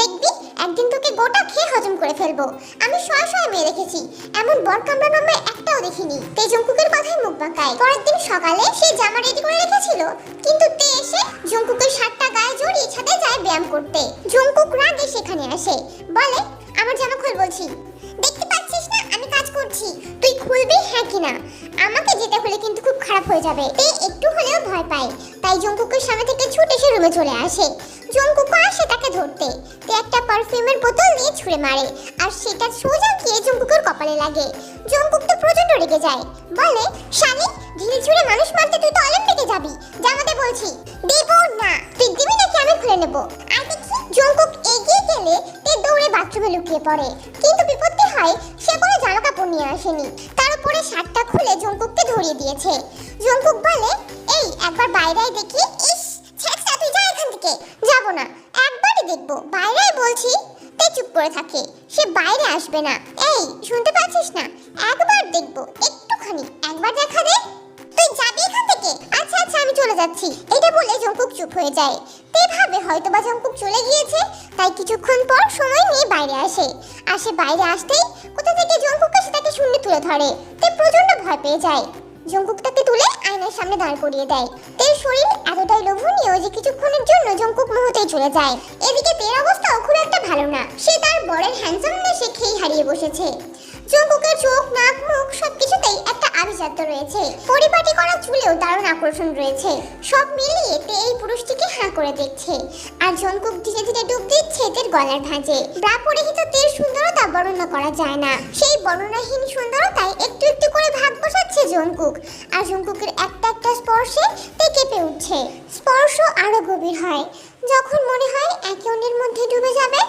দেখবি, একদিন তোকে গোটা খেয়ে হজম করে ফেলব। আমি শয়ে শয়ে মেয়ে রেখেছি। এমন বর কামড়ানো একটাও দেখিনি। তে জঙ্কুকের কথায় মুখ বাঁকায়। পরের দিন সকালে সে জামা রেডি করে রেখেছিল। কিন্তু তে এসে জঙ্কুকের শার্টটা গায়ে জড়িয়ে ছাদে যায় ব্যায়াম করতে। জঙ্কুক রাগে সেখানে আসে। বলে, আমার জামা খোল, বলছি। দেখতে পাচ্ছিস না, আমি কাজ করছি। তুই খুলবি হ্যাঁ কিনা আমাকে যেতে হলে কিন্তু খুব খারাপ হয়ে যাবে। তে একটু হলেও ভয় পায়। তাই জঙ্কুকের সামনে থেকে ছুটে সে রুমে চলে আসে। জঙ্কুকও আসে তাকে ধরতে। তে একটা পারফিউমের বোতল নিয়ে ছুঁড়ে মারে, আর সেটা সোজা গিয়ে জঙ্কুকের কপালে লাগে। জঙ্কুক তো প্রচণ্ড রেগে যায়। বলে, শালি, ঢিল ছুঁড়ে মানুষ মারতে তুই তো অলিম্পিকে যাবি। জামাতে বলছি। দেব না, তুই দিবি নাকি আমি খুলে নেব? আর দেখি জঙ্কুক এগিয়ে গেলে তে দৌড়ে বাথরুমে লুকিয়ে পড়ে। কিন্তু বিপত্তি হয়, সে কোনো জামা কাপড় নিয়ে আসেনি। তার উপরে শার্টটা খুলে জঙ্কুককে ধরিয়ে দিয়েছে। জঙ্কুক বলে, এই, একবার বাইরে দেখি ইস ছ্যাঁচা তুই যা এখান থেকে যাব না। একবারই দেখব। বাইরে বলছি। তে চুপ করে থাকে। সে বাইরে আসবে না। এই, শুনতে পাচ্ছিস না? একবার দেখব। একটুখানি। একবার দেখা দে। তুই যাবি এখান থেকে? আচ্ছা আচ্ছা আমি চলে যাচ্ছি। এটা বলে জঙ্কুক চুপ হয়ে যায়। তে ভাবে হয়তো বা জঙ্কুক চলে গিয়েছে, তাই কিছুক্ষণ পর সময় নিয়ে বাইরে আসে। আর সে বাইরে আসতেই কোথা থেকে জঙ্কুক এসে তাকে শূন্য তুলে ধরে। তে প্রচণ্ড ভয় পেয়ে যায়। জঙ্কুক তুলে আয়নার সামনে দাঁড় করিয়ে দেয়। তের শরীর এতটাই লোভনীয় যে কিছুক্ষণের জন্য জঙ্কুক মুহূর্তেই চলে যায়। এদিকে তের অবস্থাও খুব একটা ভালো না। সে তার বরের হ্যান্ডসামনেসে খেই হারিয়ে বসেছে। জঙ্কুকের চোখ, নাক, মুখ সবকিছুতেই একটা আভিজাত্য রয়েছে। পরিপাটি করা চুলেও দারুণ আকর্ষণ রয়েছে। সব মিলিয়ে তে এই পুরুষটিকে হাঁ করে দেখছে। আর জঙ্কুক ধীরে ধীরে ডুব দিচ্ছে তের গলার ভাঁজে। ব্রা পরিহিত তের সুন্দরতা বর্ণনা করা যায় না। সেই বর্ণনাহীন সুন্দরতায় একটু একটু করে ভাগ বসাচ্ছে জঙ্কুক আর জঙ্কুকের একটা একটা স্পর্শে তে কেঁপে উঠছে। স্পর্শ আরও গভীর হয়। যখন মনে হয় একে অন্যের মধ্যে ডুবে যাবে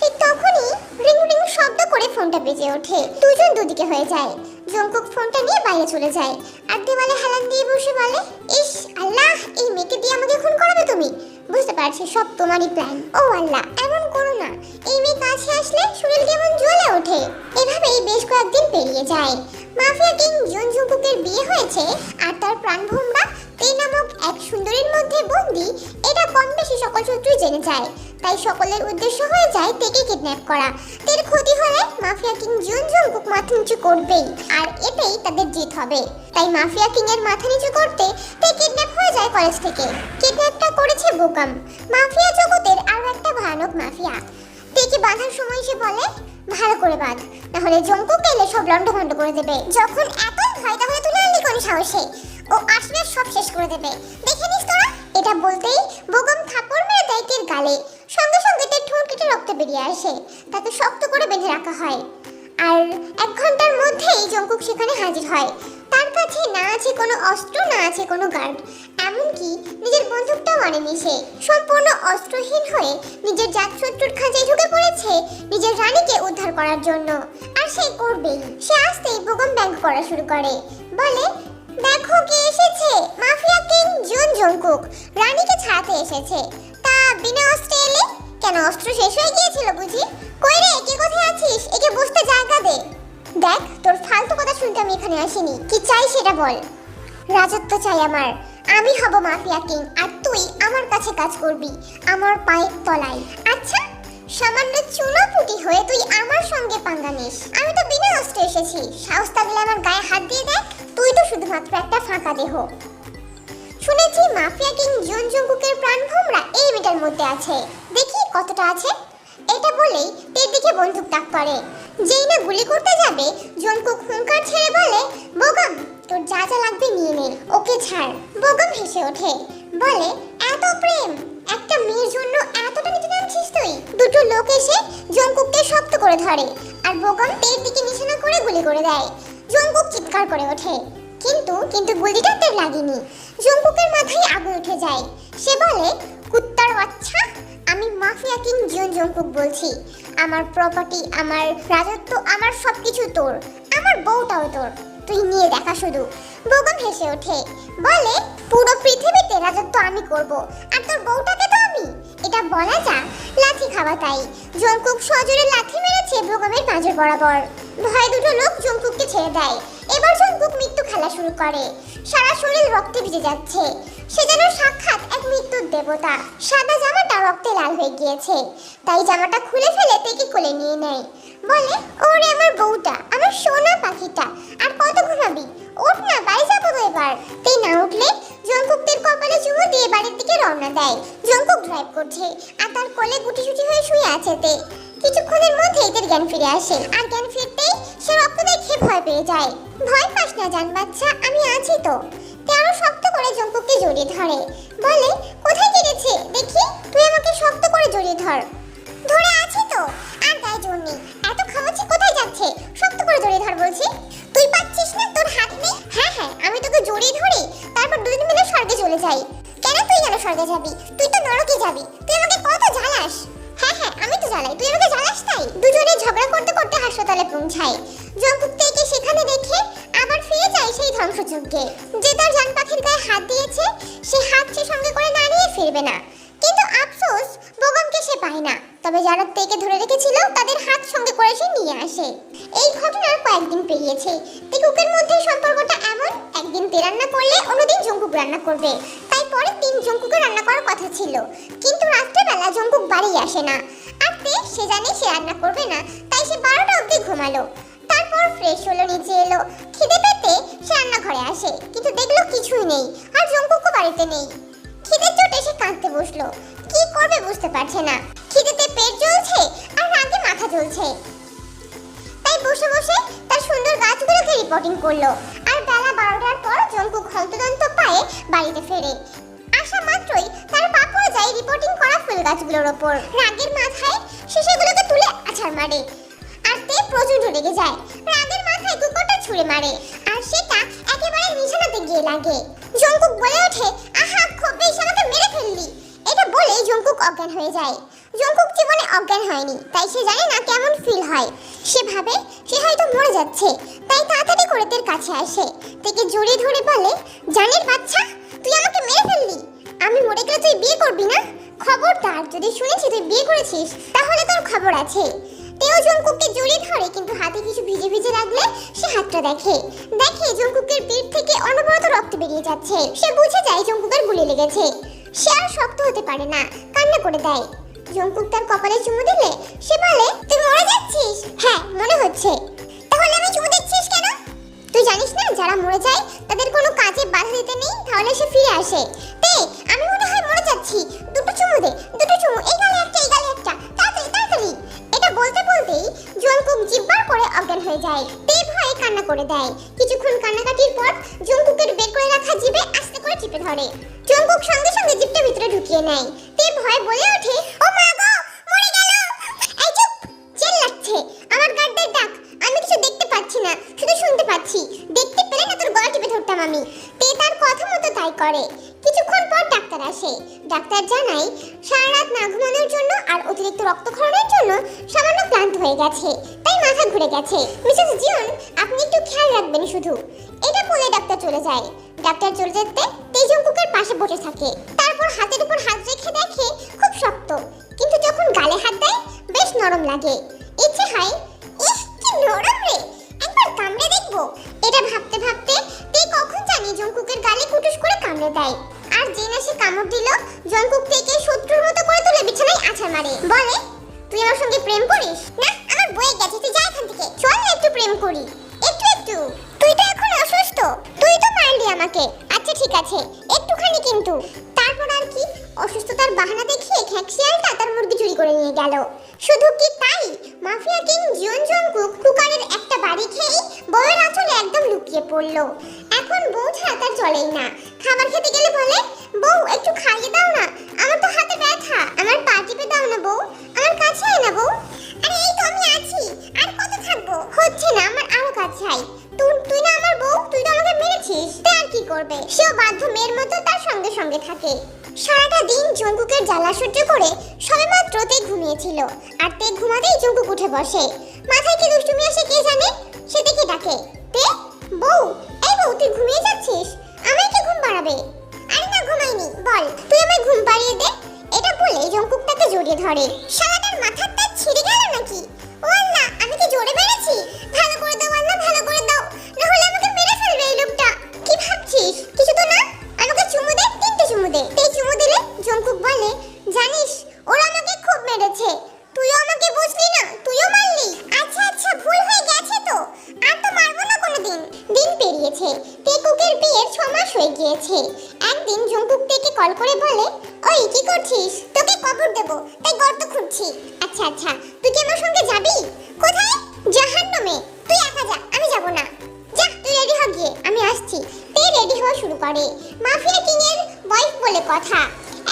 ঠিক তখনই রিং রিং শব্দ করে ফোনটা বেজে ওঠে। দুজন দুদিকে হয়ে যায়। জঙ্কুক ফোনটা নিয়ে বাইরে চলে যায়। আর দেওয়ালে হেলান দিয়ে বসে বলে, ইস, আল্লাহ, এই মেয়েকে দিয়ে আমাকে খুন করাবে তুমি? বুঝতে পারছি, সব তোমারই প্ল্যান ও আল্লাহ, এমন করো না। এই মেয়ে কাছে আসলে শরীর কেমন জ্বলে ওঠে? এভাবেই বেশ কয়েকদিন পেরিয়ে যায়। মাফিয়া কিং জুন জঙ্কুকের বিয়ে হয়েছে, আর তার প্রাণভোমরা তে নামক এক সুন্দরীর মধ্যে বন্দি, এটা কম বেশি সকল শত্রুই জেনে যায়। তাই সকলের উদ্দেশ্য হয়ে যায় তেকে কিডন্যাপ করা। তের ক্ষতি হলে মাফিয়া কিং জুন জঙ্কুক মাথা নিচু করবেই, আর এতেই তাদের জিত হবে। তাই মাফিয়া কিং এর মাথা নিচু করতে তে কিডন্যাপ হয়ে যায় কলেজ থেকে। কিডন্যাপটা করেছে বোকাম। মাফিয়া জগতের আরও একটা ভয়ানক মাফিয়া। তেকে বাঁধার সময় সে বলে, ভালো করে বাঁধ, নাহলে জঙ্কুক এলে সব লন্ডভন্ড করে দেবে। যখন এত ভয় তাহলে তুলে আনলি কোন সাহসে? ও আসলে সব শেষ করে দেবে। দেখে নিস তোরা, এটা বলতেই বোগম থাপড় মেরে দেয় গালে। সঙ্গে সঙ্গে তের ঠোঁট কেটে রক্ত বেরিয়ে আসে। তাকে শক্ত করে বেঁধে রাখা হয়। আর এক ঘণ্টার মধ্যেই জঙ্কুক সেখানে হাজির হয়। তার কাছে না আছে কোনো অস্ত্র, না আছে কোনো গার্ড। এমনকি নিজের বন্দুকটাও আনেনি সে। সম্পূর্ণ অস্ত্রহীন হয়ে নিজের জাতশত্রুর খাঁচায় ঢুকে পড়েছে নিজের রানীকে উদ্ধার করার জন্য। আর সে করবেই। সে আসতেই বোগম ব্যাংক করা শুরু করে। বলে, দেখো কে এসেছে। Mafia king Jeon Jungkook. রানীকে ছাড়াতে এসেছে। বিনা অস্ত্রে এলে? কেন অস্ত্র শেষ হয়ে গিয়েছিল বুঝি? কই রে, কে কোথায় আছিস? একে বসতে জায়গা দে। দেখ, তোর ফালতু কথা শুনতে আমি এখানে আসিনি। কি চাই সেটা বল। রাজত্ব চাই আমার। আমি হব মাফিয়া কিং, আর তুই আমার কাছে কাজ করবি, আমার পায়ের তলায়। আচ্ছা সামান্য চুনোপুটি হয়ে তুই আমার সঙ্গে পাঙ্গা নিস। আমি তো বিনা অস্ত্রে এসেছি। সাহস থাকলে আমার গায়ে হাত দিয়ে দেখ তুই তো শুধুমাত্র একটা ফাঁকা দেহ। শুনেছি মাফিয়া কিং জুন জঙ্কুকের প্রাণভোমরা এই মেটার মধ্যে আছে। দেখি কতটা আছে। এটা বলেই তের দিকে বন্দুক তাক করে। যেই না গুলি করতে যাবে জঙ্কুক হুঙ্কার ছেড়ে বলে, বোগাম, তোর যা যা লাগবে নিয়ে নে, ওকে ছাড়। বোগাম হেসে ওঠে। বলে, এত প্রেম, একটা মেয়ের জন্য এতটা নিচে নামছিস তুই? দুটো লোক এসে জঙ্কুককে শক্ত করে ধরে, আর বোগাম তের দিকে নিশানা করে গুলি করে দেয়। জঙ্কুক চিৎকার করে ওঠে। কিন্তু কিন্তু গুলিটা তের লাগেনি। জঙ্কুকের মাথায় আগুন উঠে যায়। সে বলে, কুত্তার বাচ্চা, আমি মাফিয়া কিং জিয়ন জঙ্কুক বলছি। আমার প্রপার্টি আমার রাজত্ব, আমার সবকিছু তোর। আমার বউটাও তোর। তুই নিয়ে দেখা শুধু বোগম হেসে ওঠে। বলে, পুরো পৃথিবীতে রাজত্ব আমি করব, আর তোর বউটাকে তো আমি। এটা বলা যা লাথি খাওয়া তাই। জঙ্কুক সজোরে লাথি মেরেছে বগমের মাঝের বরাবর। ভয় দুটো লোক জঙ্কুককে ছেড়ে দেয়। এবার জঙ্কুক খেলা শুরু করে। সারা শরীর রক্তে ভিজে যাচ্ছে। সে যেন সাক্ষাৎ এক মৃত্যুর দেবতা। সাদা জামাটা রক্তে লাল হয়ে গিয়েছে। তাই জামাটা খুলে ফেলে তেকে কোলে নিয়ে নেয়। বলে, ওরে আমার বউটা, আমার সোনা পাখিটা, আর কত ঘুমাবি? ওঠ না, বাড়ি যাব এবার। তেই না উঠলে জঙ্কুকদের কপালে চুমু দিয়ে বাড়ির দিকে রওনা দেয়। জঙ্কুক ড্রাইভ করছে, আর তার কোলে গুটিসুটি হয়ে শুয়ে আছে তে। কিছুক্ষণের মধ্যেই তার জ্ঞান ফিরে আসে। আর জ্ঞান ফিরতেই সে রক্ত দেখে ভয় পেয়ে যায়। ভয় পাস না, জান বাচ্চা, আমি আছি তো। তে শক্ত করে জঙ্কুককে জড়িয়ে ধরে। বলে, কোথায় কেটেছে দেখি, তুই আমাকে শক্ত করে জড়িয়ে ধর। ধরে আছি তো, আর গায়ে জোর এত খাওয়াচ্ছি কোথায় যাচ্ছে? শক্ত করে জড়িয়ে ধর বলছি। তুই পাচ্ছিস না? তোর হাত নেই? হ্যাঁ হ্যাঁ আমি তোকে জড়িয়ে ধরি, তারপর দুদিন মিলে স্বর্গে চলে যাই। কেন তুই কেন স্বর্গে যাবি? তুই হাসপাতালে পৌঁছায় জঙ্কুক থেকে সেখানে রেখে আবার ফিরে যায় সেই ধ্বংসযজ্ঞে, যে তার জান পাখির গায়ে হাত দিয়েছে, সে হাত সে সঙ্গে করে না নিয়ে ফিরবে না। কিন্তু আফসোস, বোগামকে সে পায় না। তবে যারা তেকে ধরে রেখেছিল, তাদের হাত সঙ্গে করে সে নিয়ে আসে। এই ঘটনার কয়েকদিন পেরিয়েছে। তেকুকের মধ্যে সম্পর্কটা এমন, একদিন তে রান্না করলে, অন্যদিন জঙ্কুক রান্না করবে। তাই পরের দিন জঙ্কুকে রান্না করার কথা ছিল। কিন্তু রাত্রেবেলা জঙ্কুক বাড়ি আসে না। আর তে, সে জানে সে রান্না করবে না। তাই সে বারোটা অবধি ঘুমালো। তারপর ফ্রেশ হলো, নিচে এলো। খিদে পেতে সে রান্নাঘরে আসে, কিন্তু দেখল কিছুই নেই, আর জঙ্কুকও বাড়িতে নেই। খিদের চোটে সে কাঁদতে বসল। কি করবে বুঝতে পারছে না। খিদেতে পেট জ্বলছে আর রাগে মাথা জ্বলছে। তাই বসে বসে তার সুন্দর গাছগুলোকে রিপোর্টিং করল। আর বেলা বারোটার পর জঙ্কুক হন্তদন্ত পায়ে বাড়িতে ফেরে। আসা মাত্রই তার পা যায় রিপোর্টিং করা ফুল গাছগুলোর ওপর। রাগের মাথায় সে সেগুলোকে তুলে আছাড় মারে। প্রচণ্ড রেগে যায়। রাগের মাথায় কুকুরটা ছুঁড়ে মারে, আর সেটা একেবারে নিশানাতে গিয়ে লাগে। জঙ্কুক বলে ওঠে, আহা বেশি আমাকে মেরে ফেললি। এটা বলে জঙ্কুক অজ্ঞান হয়ে যায়। জঙ্কুক জীবনে অজ্ঞান হয়নি, তাই সে জানে না কেমন ফিল হয়। সে ভাবে, সে হয়তো মরে যাচ্ছে। তাই তাড়াতাড়ি করে তের কাছে আসে। তেকে জড়িয়ে ধরে বলে, জানের বাচ্চা, তুই আমাকে মেরে ফেললি? আমি মরে গেলে তুই বিয়ে করবি না? খবরদার, যদি শুনেছি তুই বিয়ে করেছিস, তাহলে তোর খবর আছে। তেও জঙ্কুককে জড়িয়ে ধরে, কিন্তু হাতে কিছু ভিজে ভিজে লাগলে সে হাতটা দেখে। দেখে জঙ্কুকের পিঠ থেকে অনবরত রক্ত বেরিয়ে যাচ্ছে। সে বুঝে যায় জঙ্কুকের গুলি লেগেছে। সে আর শক্ত হতে পারে না, কান্না করে দেয়। জঙ্কুক তার কপালে চুমু দিলে, সে বলে, তুই মরে যাচ্ছিস? হ্যাঁ মনে হচ্ছে। তাহলে আমি চুমু দিচ্ছিস কেন? তুই জানিস না, যারা মরে যায়, তাদের কোনো কাজে বাধা দিতে নেই, তাহলে সে ফিরে আসে। করে দেয়। কিছুক্ষণ কান্নাকাটির পর জঙ্কুকের বের করে রাখা জিভে আস্তে করে টিপে ধরে। জঙ্কুক সঙ্গে সঙ্গে জিভটা ভিতরে ঢুকিয়ে নেয়। তে ভয়ে বলে ওঠে, ও মা গো, মরে গেল! এই চুপ, চেল্লাচ্ছে, আমার গার্ডের ডাক। আমি কিছু দেখতে পাচ্ছি না, শুধু শুনতে পাচ্ছি। দেখতে পেলে না তোর গলা টিপে ধরতাম আমি। তে তার কথা মতো তাই করে। কিছুক্ষণ পর ডাক্তার আসে। ডাক্তার জানায়, সারা রাত না ঘুমানোর জন্য আর অতিরিক্ত রক্তক্ষরণের জন্য সামান্য ক্লান্ত হয়ে গেছে। তাই মাথা ঘুরে গেছে। মিসেস জিয়ন, আপনি একটু খেয়াল রাখবেন শুধু। এটা বলে ডাক্তার চলে যায়। ডাক্তার চলে যেতে তেজঙ্কুকের পাশে বসে থাকে। তারপর হাতের উপর হাত রেখে দেখে খুব শক্ত। কিন্তু যখন গালে হাত দেয়, বেশ নরম লাগে। ইচ্ছে হয়, ইস, কি নরম রে! একবার কামড়ে দেখব। এটা ভাবতে ভাবতে তে কখন জানি জঙ্কুকের গালে কুটুস করে কামড়ে দেয়। আর যে না সে কামড় দিল জঙ্কুক থেকে শত্রুর মতো করে তুলে বিছানায় আছাড় মারে। বলে, তুই আমার সঙ্গে প্রেম করিস, না? বয়ে গেছে, তুই যা এখান থেকে। চল না একটু প্রেম করি। একটু একটু। তুই তো এখন অসুস্থ। তুই তো মারলি আমাকে। আচ্ছা ঠিক আছে। একটুখানি কিন্তু। তারপর আর কি? অসুস্থতার বাহানা দেখিয়ে খ্যাকশিয়ালটা তার মুরগি চুরি করে নিয়ে গেল। শুধু কি তাই? মাফিয়া কিং জিয়ন জংকুক কুকারের একটা বাড়ি খেয়েই বউয়ের আঁচলে একদম লুকিয়ে পড়ল। এখন বউ ছাড়া তার চলেই না। খাবার খেতে গেলে বলে, বউ, একটু খাইয়ে দাও না। আমার তো হাতে ব্যথা। আমার পা টিপে দাও না বউ। আমার কাছে আয় না বউ। আরে, এই তো আমি আছি। আর কত থাকব? হচ্ছে না, আমার আরও কাজ চাই। তুই তুই না আমার বউ, তুই তো আমাকে মেরেছিস। তা আর কি করবে? সেও বাধ্য মেয়ের মতো তার সঙ্গে সঙ্গে থাকে। সারাটা দিন জঙ্কুকের জ্বালা সহ্য করে সবেমাত্র তে ঘুমিয়েছিল। আর তে ঘুমাতেই জঙ্কুক উঠে বসে। মাথায় কি দুষ্টুমি আসে কে জানে? সে দেখে ডাকে। তে, বউ, এই বউ, তুই ঘুমিয়ে যাচ্ছিস? আমায় কি ঘুম পাড়াবে ধরে শালাটার মাথাটা ছিঁড়ে গেল নাকি? ও আল্লাহ, আমি কি জোরে মেরেছি? ভালো করে দাও আল্লাহ, ভালো করে দাও। না হলে আমাকে মেরে ফেলবে এই লোকটা। কি ভাবছিস? কিছু তো না? আমাকে চুমু দে, তিনটে চুমু দে। এই চুমু দিলে জঙ্কুক বলে, জানিস, ওরা আমাকে খুব মেরেছে। তুইও আমাকে বুঝলি না, তুইও মারলি। আচ্ছা আচ্ছা ভুল হয়ে গেছে তো। আর তো মারবো না কোনোদিন। দিন পেরিয়েছে টেকুকের বিয়ের ছ মাস হয়ে গিয়েছে। একদিন জঙ্কুক টেকে কল করে বলে, ওই, কি করছিস? কবর দেব, তাই গর্ত খুঁড়ছি আচ্ছা আচ্ছা তুই কি আমার সঙ্গে যাবি? কোথায়? জাহান্নামে। তুই একা যা, আমি যাব না। যা, তুই রেডি হ গিয়ে, আমি আসছি। তে রেডি হওয়া শুরু করে। মাফিয়া কিং এর ওয়াইফ বলে কথা।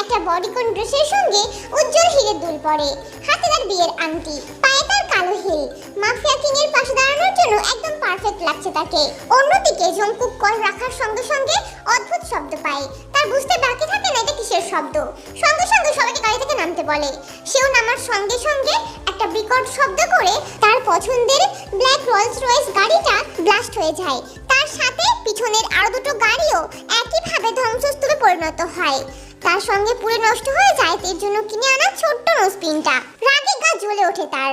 একটা বডিকন ড্রেসের সঙ্গে উজ্জ্বল হিরের দুল পরে। হাতে তার বিয়ের আংটি, পায়ে তার কালো হিল। মাফিয়া কিং এর পাশে দাঁড়ানোর জন্য একদম পারফেক্ট লাগছে তাকে। অন্যদিকে জঙ্কুক কল রাখার সঙ্গে সঙ্গে অদ্ভুত শব্দ পায়। তার বুঝতে বাকি থাকে না এটা কিসের শব্দ? সঙ্গে সঙ্গে সবাইকে গাড়ি থেকে নামতে বলে। সেও নামার সঙ্গে সঙ্গে একটা বিকট শব্দ করে তার পছন্দের ব্ল্যাক রয়েলস রয়েস গাড়িটা ব্লাস্ট হয়ে যায়। তার সাথে পিছনের আরও দুটো গাড়িও একইভাবে ধ্বংসস্তূপে পরিণত হয়। তার সঙ্গে পুড়ে নষ্ট হয়ে যায় এর জন্য কিনে আনা ছোট্ট নোজপিনটা রাগে গা জ্বলে ওঠে তার।